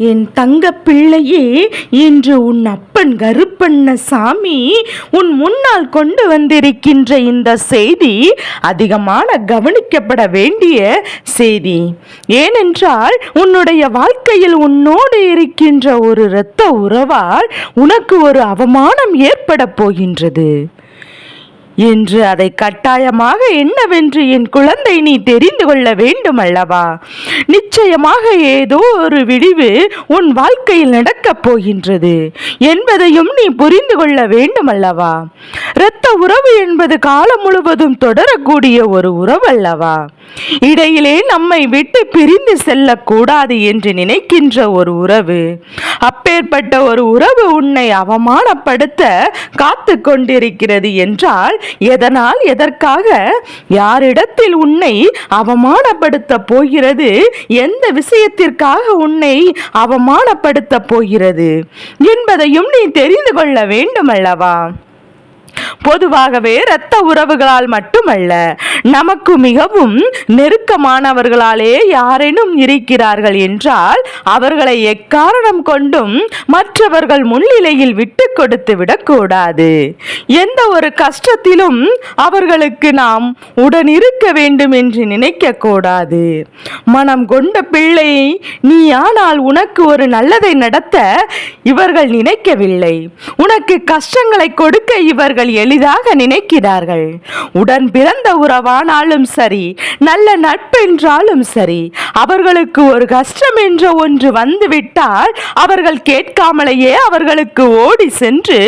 என் தங்க பிள்ளையே இன்று உன் அப்பன் கருப்பண்ண சாமி உன் முன்னால் கொண்டு வந்திருக்கின்ற இந்த செய்தி அதிகமான கவனிக்கப்பட வேண்டிய செய்தி. ஏனென்றால் உன்னுடைய வாழ்க்கையில் உன்னோடு இருக்கின்ற ஒரு இரத்த உறவால் உனக்கு ஒரு அவமானம் ஏற்பட போகின்றது. என்று அதை கட்டாயமாக என்னவென்று என் குழந்தை நீ தெரிந்து கொள்ள வேண்டும் அல்லவா நிச்சயமாக ஏதோ ஒரு விடிவு உன் வாழ்க்கையில் நடக்கப் போகின்றது என்பதையும் நீ புரிந்து கொள்ள வேண்டும் அல்லவா இரத்த உறவு என்பது காலம் முழுவதும் தொடரக்கூடிய ஒரு உறவு அல்லவா இடையிலே நம்மை விட்டு பிரிந்து செல்லக்கூடாது என்று நினைக்கின்ற ஒரு உறவு. அப்பேற்பட்ட ஒரு உறவு உன்னை அவமானப்படுத்த காத்து கொண்டிருக்கிறது என்றால் எதனால் எதற்காக யாரிடத்தில் உன்னை அவமானப்படுத்த போகிறது எந்த விஷயத்திற்காக உன்னை அவமானப்படுத்த போகிறது என்பதையும் நீ தெரிந்து கொள்ள வேண்டும் அல்லவா பொதுவாகவே இரத்த உறவுகளால் மட்டுமல்ல நமக்கு மிகவும் நெருக்கமானவர்களாலே யாரேனும் இருக்கிறார்கள் என்றால் அவர்களை எக்காரணம் கொண்டும் மற்றவர்கள் முன்னிலையில் விட்டு கொடுத்து விடக்கூடாது. எந்த ஒரு கஷ்டத்திலும் அவர்களுக்கு நாம் உடன் இருக்க வேண்டும் என்று நினைக்க கூடாது. மனம் கொண்ட பிள்ளை நீ ஆனால் உனக்கு ஒரு நல்லதை நடத்த இவர்கள் நினைக்கவில்லை. உனக்கு கஷ்டங்களை கொடுக்க இவர்கள் எளிதாக நினைக்கிறார்கள். உடன் பிறந்த உறவானாலும் சரி நல்ல நட்பென்றாலும் சரி அவர்களுக்கு ஒரு கஷ்டம் என்ற ஒன்று வந்துவிட்டால் அவர்கள் கேட்காமலேயே அவர்களுக்கு ஓடி சென்று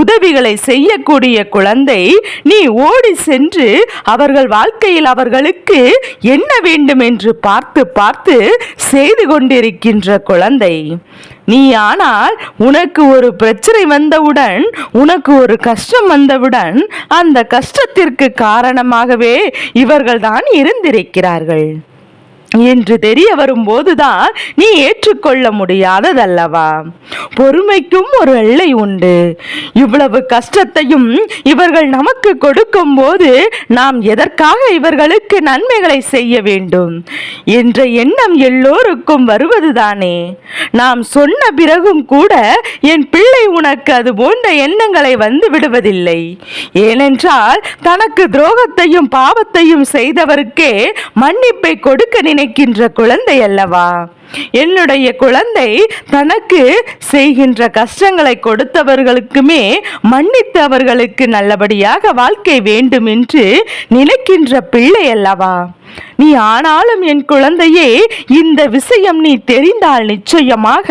உதவிகளை செய்யக்கூடிய குழந்தை நீ ஓடி சென்று அவர்கள் வாழ்க்கையில் அவர்களுக்கு என்ன வேண்டும் என்று பார்த்து பார்த்து செய்து கொண்டிருக்கின்ற குழந்தை. நீ ஆனால் உனக்கு ஒரு பிரச்சனை வந்தவுடன் உனக்கு ஒரு கஷ்டம் வந்தவுடன் அந்த கஷ்டத்திற்கு காரணமாகவே இவர்கள்தான் இருந்திருக்கிறார்கள். என்று தெரிய வரும்போதுதான் நீ ஏற்றுக்கொள்ள முடியாததல்லவா? பொறுமைக்கும் ஒரு எல்லை உண்டு. இவ்வளவு கஷ்டத்தையும் இவர்கள் நமக்கு கொடுக்கும் போது நாம் எதற்காக இவர்களுக்கு நன்மைகளை செய்ய வேண்டும்? என்ற எண்ணம் எல்லோருக்கும் வருவதுதானே. நாம் சொன்ன பிறகும் கூட என் பிள்ளை உனக்கு அது போன்ற எண்ணங்களை வந்து விடுவதில்லை. ஏனென்றால் தனக்கு துரோகத்தையும் பாவத்தையும் செய்தவருக்கே மன்னிப்பை கொடுக்க நினைக்கின்ற குழந்தை அல்லவா என்னுடைய குழந்தை தனக்கு செய்கின்ற கஷ்டங்களை கொடுத்தவர்களுக்குமே மன்னித்து அவர்களுக்கு நல்லபடியாக வாழ்க்கை வேண்டும் என்று நினைக்கின்ற பிள்ளை அல்லவா நீ ஆனாலும் என் குழந்தையே இந்த விஷயம் நீ தெரிந்தால் நிச்சயமாக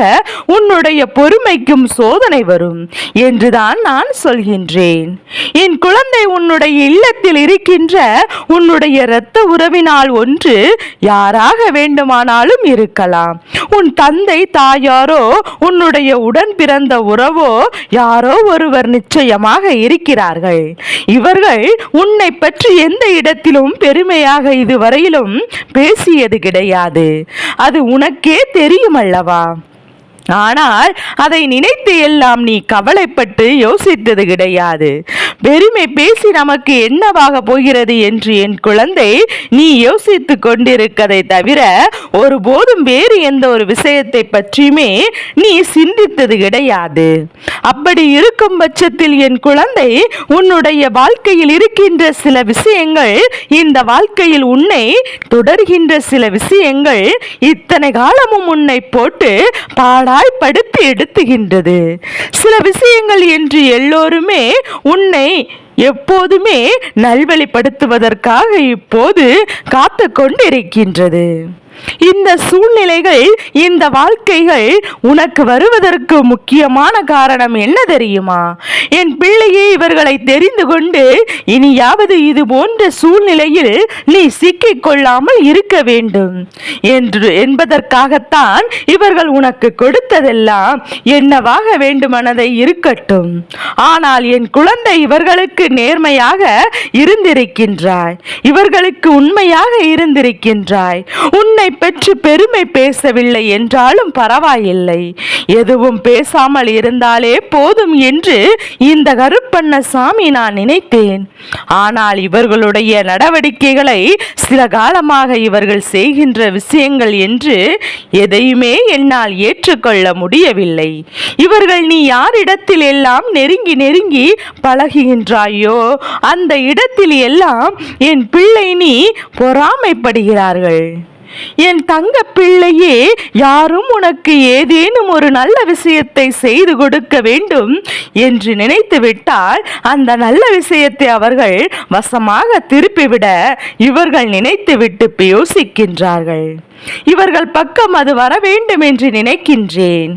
உன்னுடைய பொறுமைக்கும் சோதனை வரும் என்றுதான் நான் சொல்கின்றேன். என் குழந்தை உன்னுடைய இல்லத்தில் இருக்கின்ற உன்னுடைய இரத்த உறவினால் ஒன்று யாராக வேண்டுமானாலும் இருக்கலாம். உன் தந்தை தாயாரோ உன்னுடைய உடன் பிறந்த உறவோ யாரோ ஒருவர் நிச்சயமாக இருக்கிறார்கள். இவர்கள் உன்னை பற்றி எந்த இடத்திலும் பெருமையாக இதுவரை வரையிலும் பேசியது கிடையாது. அது உனக்கே தெரியும் அல்லவா ஆனால் அதை நினைத்து எல்லாம் நீ கவலைப்பட்டு யோசித்தது கிடையாது. பெருமை பேசி நமக்கு என்னவாக போகிறது என்று என் குழந்தை நீ யோசித்து கொண்டிருக்கதை தவிர ஒருபோதும் வேறு எந்த ஒரு விஷயத்தை பற்றியுமே நீ சிந்தித்தது கிடையாது. அப்படி இருக்கும் பட்சத்தில் என் குழந்தை உன்னுடைய வாழ்க்கையில் இருக்கின்ற சில விஷயங்கள் இந்த வாழ்க்கையில் உன்னை தொடர்கின்ற சில விஷயங்கள் இத்தனை காலமும் உன்னை போட்டு பாடாய் படுத்து எடுத்துகின்றது. சில விஷயங்கள் என்று எல்லோருமே உன்னை எப்போதுமே நல்வழிப்படுத்துவதற்காக இப்போது காத்து கொண்டிருக்கின்றது இந்த சூழ்நிலைகள் இந்த வாழ்க்கைகள் உனக்கு வருவதற்கு முக்கியமான காரணம் என்ன தெரியுமா? என் பிள்ளையே இவர்களை தெரிந்து கொண்டு இனியாவது இது போன்ற சூழ்நிலையில் நீ சிக்கிக் கொள்ளாமல் இருக்க வேண்டும். என்று என்பதற்காகத்தான் இவர்கள் உனக்கு கொடுத்ததெல்லாம் என்னவாக வேண்டுமானதை இருக்கட்டும். ஆனால் என் குழந்தை இவர்களுக்கு நேர்மையாக இருந்திருக்கின்றாய். இவர்களுக்கு உண்மையாக இருந்திருக்கின்றாய். உன்னை பெருமை பற்றி பெருமை பேசவில்லை என்றாலும் பரவாயில்லை. எதுவும் பேசாமல் இருந்தாலே போதும் என்று இந்த கருப்பண்ணசாமி நான் நினைத்தேன். ஆனால் இவர்களுடைய நடவடிக்கைகளை சில காலமாக இவர்கள் செய்கின்ற விஷயங்கள் என்று எதையுமே என்னால் ஏற்றுக்கொள்ள முடியவில்லை. இவர்கள் நீ யாரிடத்தில் எல்லாம் நெருங்கி நெருங்கி பழகுகின்றாயோ அந்த இடத்தில் எல்லாம் என் பிள்ளை நீ பொறாமைப்படுகிறார்கள். என் தங்க பிள்ளையே யாரும் உனக்கு ஏதேனும் ஒரு நல்ல விஷயத்தை செய்து கொடுக்க வேண்டும் என்று நினைத்து விட்டால் அந்த நல்ல விஷயத்தை அவர்கள் வசமாக திருப்பிவிட இவர்கள் நினைத்துவிட்டு யோசிக்கின்றார்கள். இவர்கள் பக்கம் அது வர வேண்டும் என்று நினைக்கின்றேன்.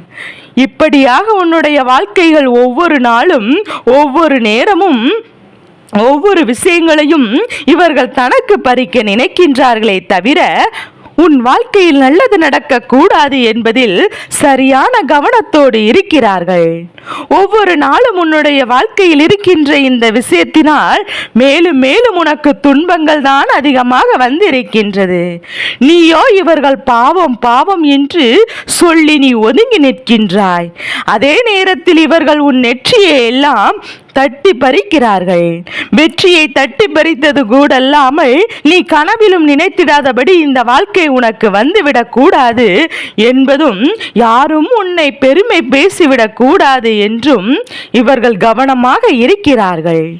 இப்படியாக உன்னுடைய வாழ்க்கைகள் ஒவ்வொரு நாளும் ஒவ்வொரு நேரமும் ஒவ்வொரு விஷயங்களையும் இவர்கள் தனக்கு பறிக்க நினைக்கின்றார்களே தவிர உன் வாழ்க்கையில் நல்லது நடக்க கூடாது என்பதில் சரியான கவனத்தோடு இருக்கிறார்கள். ஒவ்வொரு நாளும் உன்னுடைய வாழ்க்கையில் இருக்கின்ற இந்த விஷயத்தினால் மேலும் மேலும் உனக்கு துன்பங்கள் தான் அதிகமாக வந்திருக்கின்றது. நீயோ இவர்கள் பாவம் பாவம் என்று சொல்லி நீ ஒதுங்கி நிற்கின்றாய். அதே நேரத்தில் இவர்கள் உன் நெற்றியை எல்லாம் தட்டி பறிக்கிறார்கள். வெற்றியை தட்டி பறித்தது கூடல்லாமல் நீ கனவிலும் நினைத்திடாதபடி இந்த வாழ்க்கை உனக்கு வந்துவிடக் கூடாது என்பதும் யாரும் உன்னை பெருமை பேசிவிடக் கூடாது என்றும் இவர்கள் கவனமாக இருக்கிறார்கள்.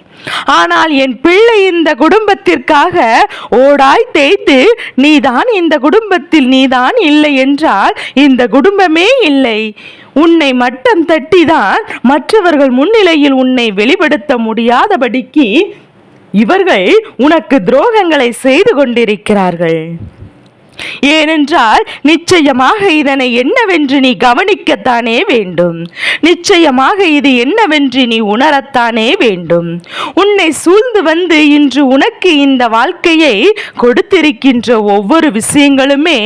ஆனால் என் பிள்ளை இந்த குடும்பத்திற்காக ஓடாய் தேய்த்து நீதான் இந்த குடும்பத்தில் நீதான் இல்லை என்றால் இந்த குடும்பமே இல்லை. உன்னை மட்டம் தட்டிதான் மற்றவர்கள் முன்னிலையில் உன்னை வெளிப்படுத்த முடியாதபடிக்கு இவர்கள் உனக்கு துரோகங்களை செய்து கொண்டிருக்கிறார்கள். ஏனென்றால் நிச்சயமாக இதனை என்னவென்று நீ கவனிக்கத்தானே வேண்டும். நிச்சயமாக இது என்னவென்று நீ உணரத்தானே வேண்டும். உன்னை சூழ்ந்து வந்து இன்று உனக்கு இந்த வாழ்க்கையை கொடுத்திருக்கின்ற ஒவ்வொரு விஷயங்களுமே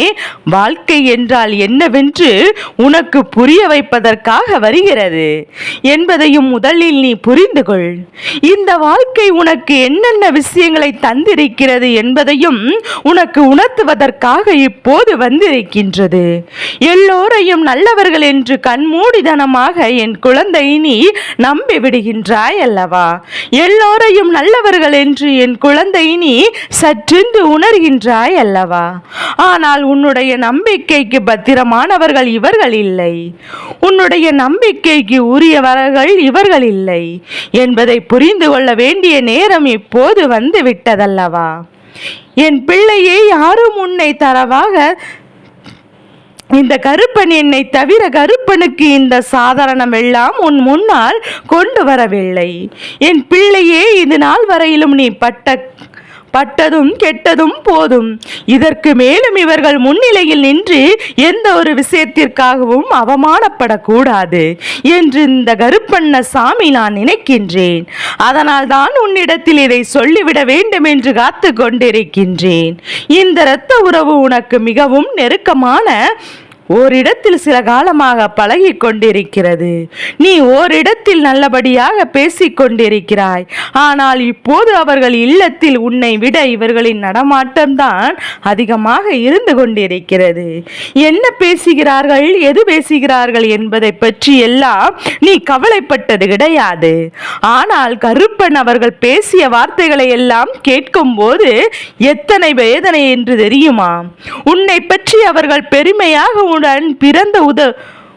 வாழ்க்கை என்றால் என்னவென்று உனக்கு புரிய வைப்பதற்காக வருகிறது. என்பதையும் முதலில் நீ புரிந்து கொள். இந்த வாழ்க்கை உனக்கு என்னென்ன விஷயங்களை தந்திருக்கிறது என்பதையும் உனக்கு உணர்த்துவதற்காக இப்போது வந்திருக்கின்றது. எல்லோரையும் நல்லவர்கள் என்று கண்மூடிதனமாக என் குழந்தை நீ நம்பி விடுகின்றாய் அல்லவா எல்லோரையும் நல்லவர்கள் என்று என் குழந்தை நீ சற்றென்று உணர்கின்றாய் அல்லவா ஆனால் உன்னுடைய நம்பிக்கைக்கு பத்திரமானவர்கள் இவர்கள் இல்லை. உன்னுடைய நம்பிக்கைக்கு உரியவர்கள் இவர்கள் இல்லை. என்பதை புரிந்து கொள்ள வேண்டிய நேரம் இப்போது வந்து விட்டதல்லவா? என் பிள்ளையை யாரும் உன்னை தரவாக இந்த கருப்பன் என்னை தவிர கருப்பனுக்கு இந்த சாதாரணம் எல்லாம் உன் முன்னால் கொண்டு வரவில்லை. என் பிள்ளையே இது நாள் வரையிலும் நீ பட்ட பட்டதும் கெட்டதும் போதும். இதற்கு மேலும் இவர்கள் முன்னிலையில் நின்று எந்த ஒரு விஷயத்திற்காகவும் அவமானப்படக்கூடாது என்று இந்த கருப்பண்ண சாமி நான் நினைக்கின்றேன். அதனால் தான் உன்னிடத்தில் இதை சொல்லிவிட வேண்டும் என்று காத்து கொண்டிருக்கின்றேன். இந்த இரத்த உறவு உனக்கு மிகவும் நெருக்கமான ஓரிடத்தில் சில காலமாக பழகி கொண்டிருக்கிறது. நீ ஓரிடத்தில் நல்லபடியாக பேசிக் கொண்டிருக்கிறாய். ஆனால் இப்போது அவர்கள் இல்லத்தில் உன்னை விட இவர்களின் நடமாட்டம்தான் அதிகமாக இருந்து கொண்டிருக்கிறது. என்ன பேசுகிறார்கள் எது பேசுகிறார்கள் என்பதை பற்றி எல்லாம் நீ கவலைப்பட்டது கிடையாது. ஆனால் கருப்பன் அவர்கள் பேசிய வார்த்தைகளை எல்லாம் கேட்கும்போது எத்தனை வேதனை என்று தெரியுமா? உன்னை பற்றி அவர்கள் பெருமையாக உடன் பிறந்த உத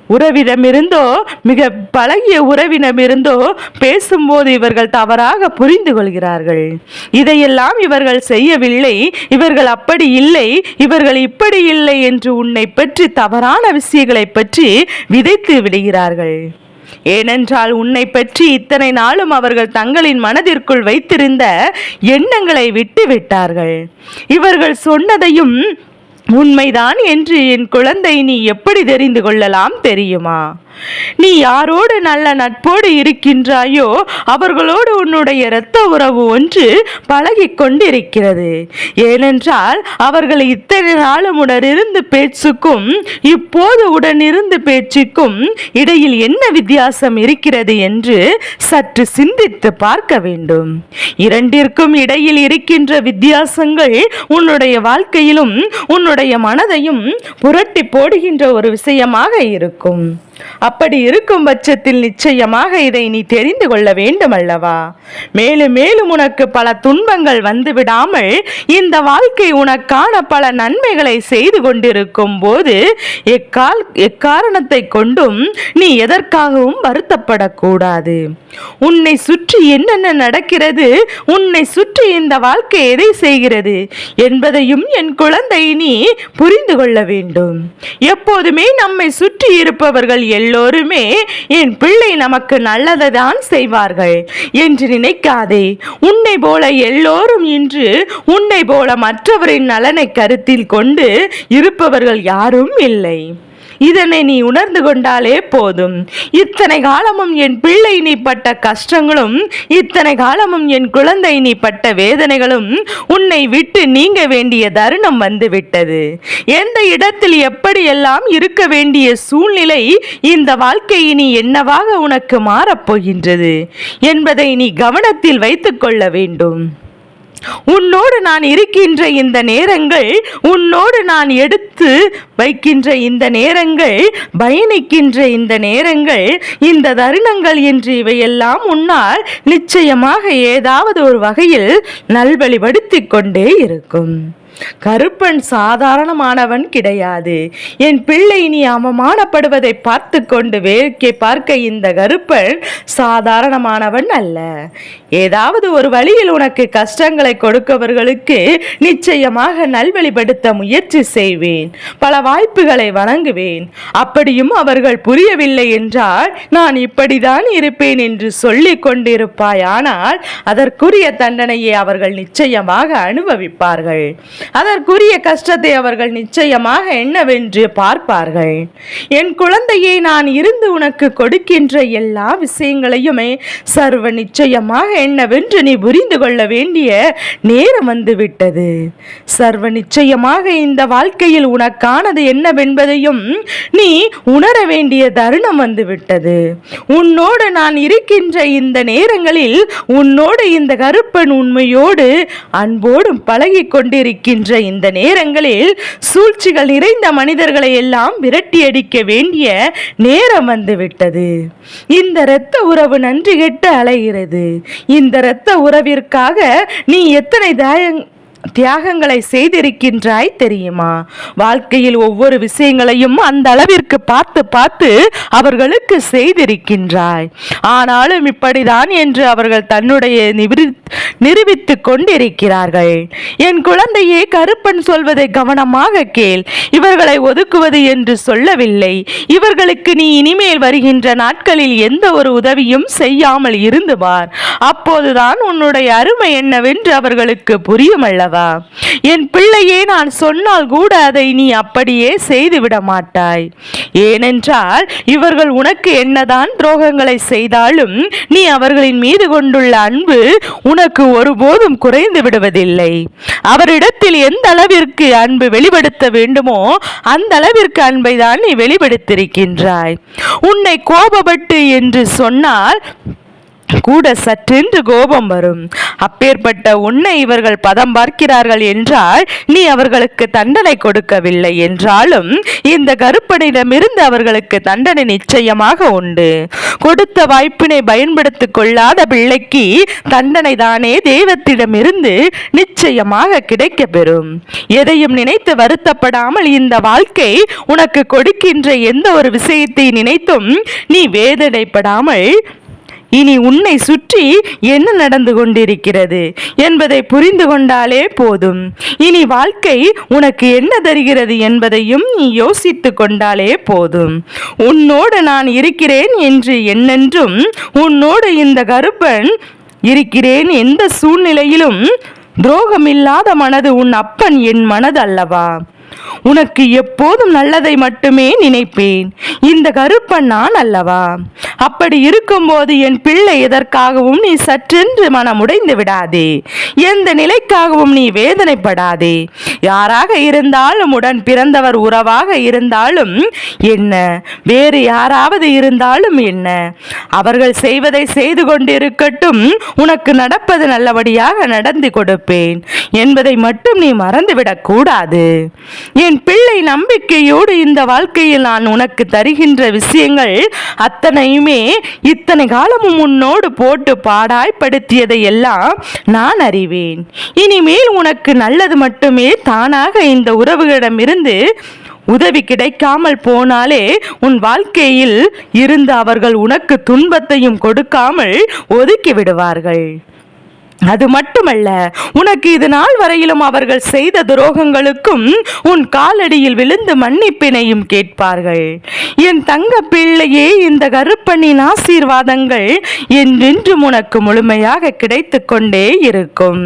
உறவிடமிருந்தோ மிக பழகிய உறவினமிருந்தோ பேசும்போது இவர்கள் தவறாக புரிந்து கொள்கிறார்கள். இதையெல்லாம் இவர்கள் செய்யவில்லை. இவர்கள் அப்படி இல்லை. இவர்கள் இப்படி இல்லை என்று உன்னை பற்றி தவறான விஷயங்களை பற்றி விதைத்து விடுகிறார்கள். ஏனென்றால் உன்னை பற்றி இத்தனை நாளும் அவர்கள் தங்களின் மனதிற்குள் வைத்திருந்த எண்ணங்களை விட்டு விட்டார்கள் இவர்கள் சொன்னதையும் உண்மைதான் என்று என் குழந்தை நீ எப்படி தெரிந்து கொள்ளலாம் தெரியுமா? நீ யாரோடு நல்ல நட்போடு இருக்கின்றாயோ அவர்களோடு உன்னுடைய இரத்த உறவு ஒன்று பழகிக் கொண்டிருக்கிறது ஏனென்றால் அவர்கள் இத்தனை நாளும் உடனிருந்து பேச்சுக்கும் இப்போது உடனிருந்து பேச்சுக்கும் இடையில் என்ன வித்தியாசம் இருக்கிறது என்று சற்று சிந்தித்து பார்க்க வேண்டும். இரண்டிற்கும் இடையில் இருக்கின்ற வித்தியாசங்கள் உன்னுடைய வாழ்க்கையிலும் உன்னுடைய மனதையும் புரட்டி போடுகின்ற ஒரு விஷயமாக இருக்கும். அப்படி இருக்கும் பட்சத்தில் நிச்சயமாக இதை நீ தெரிந்து கொள்ள வேண்டும் அல்லவா மேலும் மேலும் உனக்கு பல துன்பங்கள் வந்து விடாமல் இந்த வாழ்க்கை உனக்கான பல நன்மைகளை செய்து கொண்டிருக்கும் போது எக்கால் எக்காரணத்தை கொண்டும் நீ எதற்காகவும் வருத்தப்படக்கூடாது. உன்னை சுற்றி என்னென்ன நடக்கிறது உன்னை சுற்றி இந்த வாழ்க்கை எதை செய்கிறது என்பதையும் என் குழந்தை நீ புரிந்து கொள்ள வேண்டும். எப்போதுமே நம்மை சுற்றி இருப்பவர்கள் எல்லோரும் என் பிள்ளை நமக்கு நல்லதை தான் செய்வார்கள். என்று நினைக்காதே. உன்னை போல எல்லோரும் இன்று உன்னை போல மற்றவரின் நலனை கருத்தில் கொண்டு இருப்பவர்கள் யாரும் இல்லை. இதனை நீ உணர்ந்து கொண்டாலே போதும். இத்தனை காலமும் என் பிள்ளை நீ பட்ட கஷ்டங்களும் இத்தனை காலமும் என் குழந்தை நீ பட்ட வேதனைகளும் உன்னை விட்டு நீங்க வேண்டிய தருணம் வந்துவிட்டது. எந்த இடத்தில் எப்படியெல்லாம் இருக்க வேண்டிய சூழ்நிலை இந்த வாழ்க்கை இனி என்னவாக உனக்கு மாறப்போகின்றது என்பதை நீ கவனத்தில் வைத்துக் கொள்ள வேண்டும். உன்னோடு நான் இருக்கின்ற இந்த நேரங்கள் உன்னோடு நான் எடுத்து வைக்கின்ற இந்த நேரங்கள் பயணிக்கின்ற இந்த நேரங்கள் இந்த தருணங்கள் என்று இவையெல்லாம் உன்னால் நிச்சயமாக ஏதாவது ஒரு வகையில் நல்வழிபடுத்தி கொண்டே இருக்கும். கருப்பன் சாதாரணமானவன் கிடையாது. என் பிள்ளை நீ அவமானப்படுவதை பார்த்து கொண்டு வேடிக்கை பார்க்க இந்த கருப்பன் சாதாரணமானவன் அல்ல. ஏதாவது ஒரு வழியில் உனக்கு கஷ்டங்களை கொடுக்கவர்களுக்கு நிச்சயமாக நல்வழிப்படுத்த முயற்சி செய்வேன். பல வாய்ப்புகளை வழங்குவேன். அப்படியும் அவர்கள் புரியவில்லை என்றால் நான் இப்படிதான் இருப்பேன் என்று சொல்லிக் கொண்டிருப்பாயானால் அதற்குரிய தண்டனையை அவர்கள் நிச்சயமாக அனுபவிப்பார்கள். அதற்குரிய கஷ்டத்தை அவர்கள் நிச்சயமாக என்னவென்று பார்ப்பார்கள். என் குழந்தையை நான் இருந்து உனக்கு கொடுக்கின்ற எல்லா விஷயங்களையுமே சர்வ நிச்சயமாக என்னவென்று நீ புரிந்து கொள்ள வேண்டிய நேரம் வந்துவிட்டது. சர்வ நிச்சயமாக இந்த வாழ்க்கையில் உனக்கானது என்னவென்பதையும் நீ உணர வேண்டிய தருணம் வந்துவிட்டது. உன்னோடு நான் இருக்கின்ற இந்த நேரங்களில் உன்னோடு இந்த கருப்பன் உண்மையோடு அன்போடும் பழகி கொண்டிருக்கின்ற இந்த நேரங்களில் சூழ்ச்சிகள் நிறைந்த மனிதர்களை எல்லாம் விரட்டியடிக்க வேண்டிய நேரம் வந்துவிட்டது. இந்த இரத்த உறவு நன்றி கெட்டு அலைகிறது. இந்த இரத்த உறவிற்காக நீ எத்தனை தாயங் தியாகங்களை செய்திருக்கின்றாய் தெரியுமா? வாழ்க்கையில் ஒவ்வொரு விஷயங்களையும் அந்த அளவிற்கு பார்த்து பார்த்து அவர்களுக்கு செய்திருக்கின்றாய். ஆனாலும் இப்படிதான் என்று அவர்கள் தன்னுடைய நிவிரி நிரூபித்து கொண்டிருக்கிறார்கள். என் குழந்தையே கருப்பன் சொல்வதை கவனமாக கேள். இவர்களை ஒதுக்குவது என்று சொல்லவில்லை. இவர்களுக்கு நீ இனிமேல் வருகின்ற நாட்களில் எந்த ஒரு உதவியும் செய்யாமல் இருந்து வார். அப்போதுதான் உன்னுடைய அருமை என்னவென்று அவர்களுக்கு புரியும் அல்லவா? என் பிள்ளையே நான் சொன்னால் கூட அதை நீ அப்படியே செய்துவிட மாட்டாய். ஏனென்றால் இவர்கள் உனக்கு என்னதான் துரோகங்களை செய்தாலும் நீ அவர்களின் மீது கொண்டுள்ள அன்பு உனக்கு ஒருபோதும் குறைந்து விடுவதில்லை. அவரிடத்தில் எந்த அளவிற்கு அன்பு வெளிப்படுத்த வேண்டுமோ அந்த அளவிற்கு அன்பை தான் நீ வெளிப்படுத்தியிருக்கின்றாய். உன்னை கோபப்பட்டு என்று சொன்னால் கூட சற்றென்று கோபம் வரும். அப்பேற்பட்ட உன்னை இவர்கள் பதம் பார்க்கிறார்கள் என்றால் நீ அவர்களுக்கு தண்டனை கொடுக்கவில்லை என்றாலும் இந்த கருப்பனிடமிருந்து அவர்களுக்கு தண்டனை நிச்சயமாக உண்டு. கொடுத்த வாய்ப்பினை பயன்படுத்திக் கொள்ளாத பிள்ளைக்கு தண்டனை தானே தெய்வத்திடமிருந்து நிச்சயமாக கிடைக்க பெறும் எதையும் நினைத்து வருத்தப்படாமல் இந்த வாழ்க்கை உனக்கு கொடுக்கின்ற எந்த ஒரு விஷயத்தை நினைத்தும் நீ வேதனைப்படாமல் இனி உன்னை சுற்றி என்ன நடந்து கொண்டிருக்கிறது என்பதை புரிந்து கொண்டாலே போதும். இனி வாழ்க்கை உனக்கு என்ன தருகிறது என்பதையும் நீ யோசித்து கொண்டாலே போதும். உன்னோடு நான் இருக்கிறேன் என்று என்னென்றும் உன்னோடு இந்த கருப்பன் இருக்கிறேன் எந்த சூழ்நிலையிலும் துரோகமில்லாத மனது உன் அப்பன் என் மனது அல்லவா உனக்கு எப்போதும் நல்லதை மட்டுமே நினைப்பேன். இந்த கருப்பன் நான் அல்லவா? அப்படி இருக்கும்போது என் பிள்ளை எதற்காகவும் நீ சற்றென்று மனமுடைந்து விடாதே. எந்த நிலைக்காகவும் நீ வேதனைப்படாதே. யாராக இருந்தாலும் உடன் பிறந்தவர் உறவாக இருந்தாலும் என்ன? வேறு யாராவது இருந்தாலும் என்ன? அவர்கள் செய்வதை செய்து கொண்டிருக்கட்டும் உனக்கு நடப்பது நல்லபடியாக நடந்து கொடுப்பேன். என்பதை மட்டும் நீ மறந்துவிடக் கூடாது என் பிள்ளை நம்பிக்கையோடு இந்த வாழ்க்கையில் நான் உனக்கு தருகின்ற விஷயங்கள் அத்தனையுமே இத்தனை காலமும் உன்னோடு போட்டு பாடாய்ப்படுத்தியதை எல்லாம் நான் அறிவேன். இனிமேல் உனக்கு நல்லது மட்டுமே தானாக இந்த உறவுகளிடமிருந்து உதவி கிடைக்காமல் போனாலே உன் வாழ்க்கையில் இருந்து அவர்கள் உனக்கு துன்பத்தையும் கொடுக்காமல் ஒதுக்கி விடுவார்கள். அது மட்டுமல்ல உனக்கு இது நாள் வரையிலும் அவர்கள் செய்த துரோகங்களுக்கும் உன் காலடியில் விழுந்து மன்னிப்பினையும் கேட்பார்கள். என் தங்க பிள்ளையே இந்த கருப்பண்ணின் ஆசீர்வாதங்கள் என்றென்றும் உனக்கு முழுமையாக கிடைத்து கொண்டே இருக்கும்.